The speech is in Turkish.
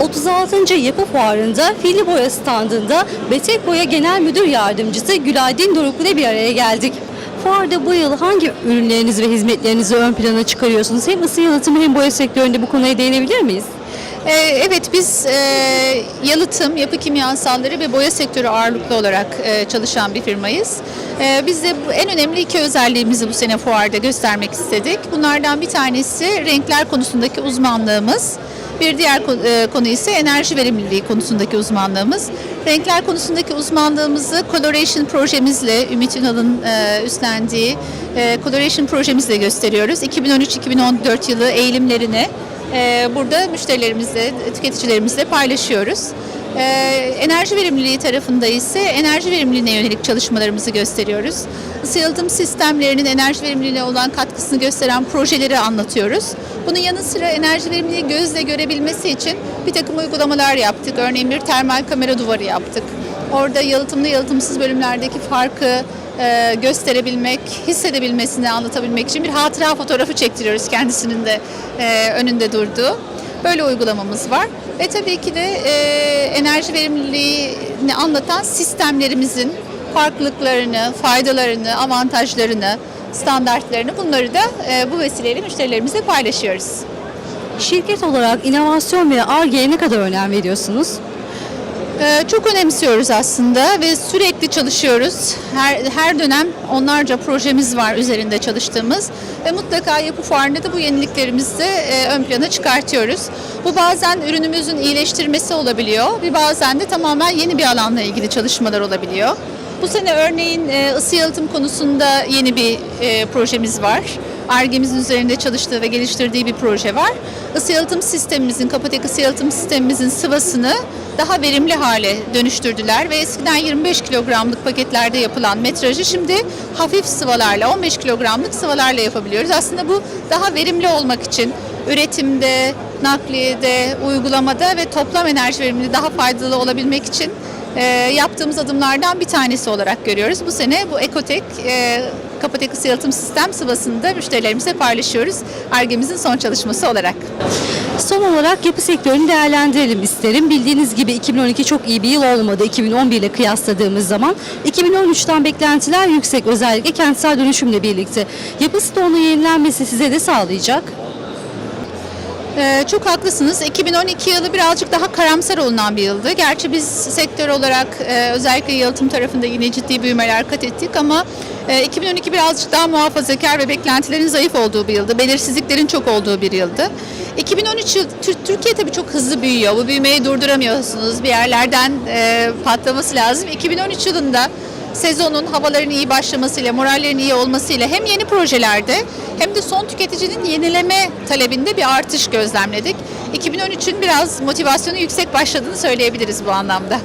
36. Yapı Fuarı'nda Filli Boya standında Betek Boya Genel Müdür Yardımcısı Gülaydin Doruklu ile bir araya geldik. Fuarda bu yıl hangi ürünlerinizi ve hizmetlerinizi ön plana çıkarıyorsunuz? Hem ısı yalıtımı hem boya sektöründe bu konuya değinebilir miyiz? Ee, Evet biz e, yalıtım, yapı kimyasalları ve boya sektörü ağırlıklı olarak e, çalışan bir firmayız. E, Biz de en önemli iki özelliğimizi bu sene fuarda göstermek istedik. Bunlardan bir tanesi renkler konusundaki uzmanlığımız. Bir diğer e, konu ise enerji verimliliği konusundaki uzmanlığımız. Renkler konusundaki uzmanlığımızı Coloration projemizle, Ümit Ünal'ın e, üstlendiği e, Coloration projemizle gösteriyoruz. 2013-2014 yılı eğilimlerini burada müşterilerimizle, tüketicilerimizle paylaşıyoruz. Ee, Enerji verimliliği tarafında ise enerji verimliliğine yönelik çalışmalarımızı gösteriyoruz. Isı yalıtım sistemlerinin enerji verimliliğine olan katkısını gösteren projeleri anlatıyoruz. Bunun yanı sıra enerji verimliliği gözle görebilmesi için bir takım uygulamalar yaptık. Örneğin bir termal kamera duvarı yaptık. Orada yalıtımlı yalıtımsız bölümlerdeki farkı e, gösterebilmek, hissedebilmesini anlatabilmek için bir hatıra fotoğrafı çektiriyoruz kendisinin de e, önünde durduğu. Böyle uygulamamız var. Ve tabii ki de e, enerji verimliliğini anlatan sistemlerimizin farklılıklarını, faydalarını, avantajlarını, standartlarını bunları da e, bu vesileyle müşterilerimizle paylaşıyoruz. Şirket olarak inovasyon ve ARGE'ye ne kadar önem veriyorsunuz? Ee, Çok önemsiyoruz aslında ve sürekli çalışıyoruz. Her, her dönem onlarca projemiz var üzerinde çalıştığımız ve mutlaka yapı fuarında da bu yeniliklerimizi e, ön plana çıkartıyoruz. Bu bazen ürünümüzün iyileştirmesi olabiliyor, bir bazen de tamamen yeni bir alanla ilgili çalışmalar olabiliyor. Bu sene örneğin e, ısı yalıtım konusunda yeni bir e, projemiz var. ARGE'mizin üzerinde çalıştığı ve geliştirdiği bir proje var. Isı yalıtım sistemimizin, Kapatek ısı yalıtım sistemimizin sıvasını daha verimli hale dönüştürdüler ve eskiden 25 kilogramlık paketlerde yapılan metrajı şimdi hafif sıvalarla 15 kilogramlık sıvalarla yapabiliyoruz. Aslında bu daha verimli olmak için üretimde, nakliyede, uygulamada ve toplam enerji verimliliği daha faydalı olabilmek için e, yaptığımız adımlardan bir tanesi olarak görüyoruz. Bu sene bu Ekotek e, Kapatek ısı yalıtım sistem sıvasını da müşterilerimizle paylaşıyoruz. ARGE'mizin son çalışması olarak. Son olarak yapı sektörünü değerlendirelim isterim. Bildiğiniz gibi 2012 çok iyi bir yıl olmadı 2011 ile kıyasladığımız zaman. 2013'ten beklentiler yüksek özellikle kentsel dönüşümle birlikte. Yapı stoğunun yenilenmesi size de sağlayacak. Ee, çok haklısınız. 2012 yılı birazcık daha karamsar olunan bir yıldı. Gerçi biz sektör olarak e, özellikle yalıtım tarafında yine ciddi büyümeler kat ettik ama e, 2012 birazcık daha muhafazakar ve beklentilerin zayıf olduğu bir yıldı. Belirsizliklerin çok olduğu bir yıldı. 2013 yıl Tür- Türkiye tabii çok hızlı büyüyor. Bu büyümeyi durduramıyorsunuz. Bir yerlerden e, patlaması lazım. 2013 yılında sezonun havaların iyi başlamasıyla, morallerin iyi olmasıyla hem yeni projelerde hem de son tüketicinin yenileme talebinde bir artış gözlemledik. 2013'ün biraz motivasyonu yüksek başladığını söyleyebiliriz bu anlamda.